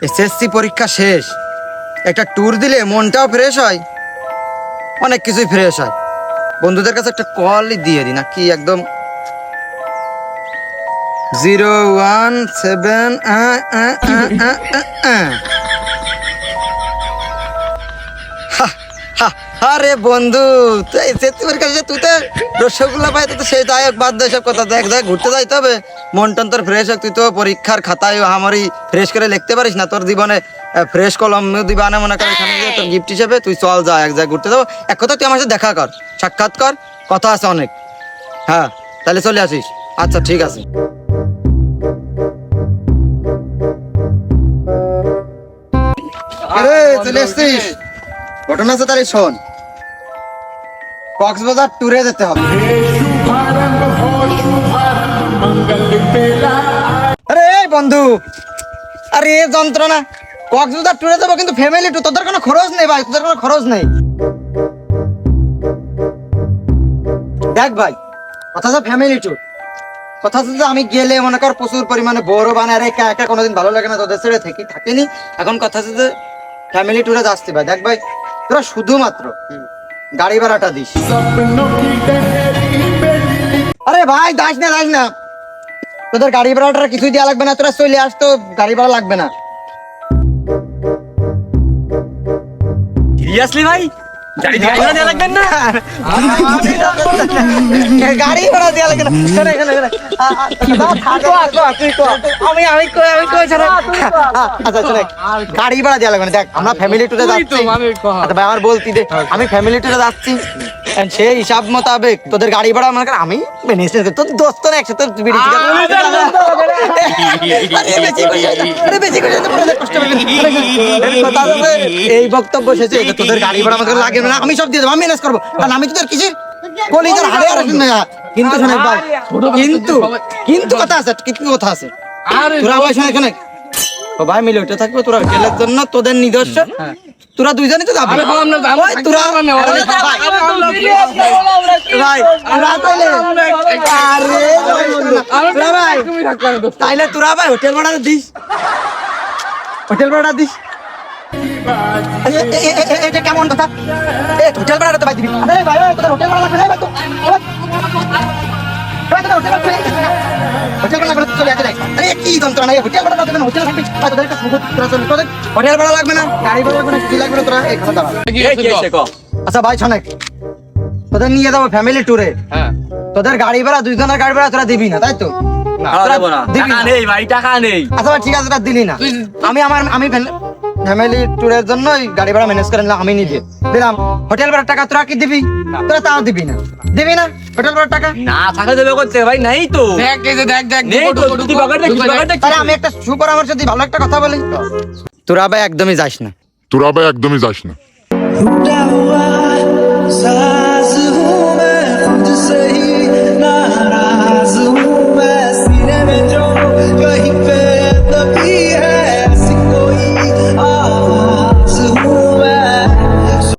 SSC পরীক্ষা শেষ। একটা ট্যুর দিলে মনটাও ফ্রেশ হয়। অনেক কিছুই ফ্রেশ হয়। বন্ধুদের কাছে একটা কল দিয়ে দিই না কি একদম? জিরো ওয়ান সেভেন আরে বন্ধু তুই পরীক্ষা তুই তো রসগোল্লা পাই তো সেই যাই হোক, বাদ দে সব কথা। দেখ দেখ, ঘুরতে যাইতে হবে। মন টন তোর ফ্রেশ হোক, তুই তো পরীক্ষার খাতায় আমারই ফ্রেশ করে লিখতে পারিস না। তোর জীবনে ফ্রেশ কলম দিবা না মনে কর তোর গিফট হিসেবে তুই চল যা, এক জায়গায় ঘুরতে যাব। এক কথা, তুই আমার সাথে দেখা কর, সাক্ষাৎ কর, কথা আছে অনেক। হ্যাঁ তাহলে চলে আসিস। আচ্ছা ঠিক আছে। আরে ঘটনা আছে তাহলে শোন। কক্সবাজার ট্যুরে যেতে হবে। আরে বন্ধু, আরে এ যন্ত্রণা। কক্সবাজার ট্যুরে যাব কিন্তু ফ্যামিলি ট্যুর তোদের কোনো খরচ নেই ভাই, তোদের কোনো খরচ নেই। দেখ ভাই, কথা হচ্ছে ফ্যামিলি ট্যুর কথা যে আমি গেলে মনে কর প্রচুর পরিমাণে বড় বানায় রে একা একা কোনোদিন ভালো লাগে না, তোদের ছেড়ে থেকে থাকেনি। এখন কথা হচ্ছে যে ফ্যামিলি ট্যুরে যাচ্ছি ভাই। দেখ ভাই, তোরা শুধুমাত্র গাড়ি ভাড়াটা দিস। আরে ভাই দাস না দাস না। তোদের গাড়ি ভাড়াটা কিছুই দেওয়া লাগবে না তোরা চলে আস তো গাড়ি ভাড়া লাগবে না। সিরিয়াসলি ভাই? গাড়ি ভাড়া দেওয়া লাগবেন না? গাড়ি ভাড়া দেওয়া শোনো, এখানে। আমি আমি কই আমি কই আচ্ছা শোনো, গাড়ি ভাড়া দেওয়া লাগবে না। দেখ আমরা ফ্যামিলি টুরে যাচ্ছি। আচ্ছা আমার বলতি দে। আমি ফ্যামিলি টুরে যাচ্ছি। And সেই হিসাব মোতাবেক তোদের গাড়ি ভাড়া মনে কর আমি তোর দোস্ত না একসাথে বিড়ি এই বক্তব্য শেষে তোদের গাড়ি ভাড়া আমাকে লাগে না আমি সব দিয়ে দেবো আমি ম্যানেজ করব। কারণ আমি তোদের কিসের কলিজার হাড়ে আর কিন্তু শোনে কিন্তু কিন্তু কথা আছে কিন্তু কথা আছে। তোরা ভাই শোনে শোনে ও ভাই মিলে উঠে থাকবে তোরা জন্য তোদের নিজস্ব তোরা দুইজনই তো যাবি। তোরা ভাই তাইলে আরে তোরা ভাই তাইলে তোরা ভাই হোটেল ভাড়া দিস। হোটেল ভাড়া দিস। এটা কেমন কথা? হোটেল ভাড়া তো ভাই দিবি। আরে ভাই হোটেল কি যন্ত্রণা? হোটেল ভাড়া লাগবে না হোটেল থাকবি। তোদের একটা হোটেল ভাড়া লাগবে না। গাড়ি ভাড়া লাগবে না কি লাগবে না তোরা দাঁড়া। আচ্ছা ভাই শোনেক। তোদের নিয়ে যাব ফ্যামিলি ট্যুরে তোদের গাড়ি ভাড়া দুইজনের গাড়ি ভাড়া তোরা দিবি না তাই তো? তোরা দিবি টাকা না। নেই ভাই টাকা নেই। আচ্ছা ভাই, ঠিক আছে তোরা দিলি না। আমি আমার আমি ফ্যামিলি ট্যুরের জন্য গাড়ি ভাড়া ম্যানেজ করে নিলাম আমি নিজে। দিলাম। হোটেল ভাড়ার টাকা তোরা কি দিবি? তোরা তাও দিবি না। দিবি না হোটেল ভাড়ার টাকা? না দেবে করতে। ভাই নাই তো। দেখ দেখ দেখ নেই তো তুই বাগার দেখ তুই বাগার আমি একটা সুপরামর্শ দিই ভালো একটা কথা বলি। তোরা ভাই একদমই যাস না। তোরা ভাই একদমই যাস না।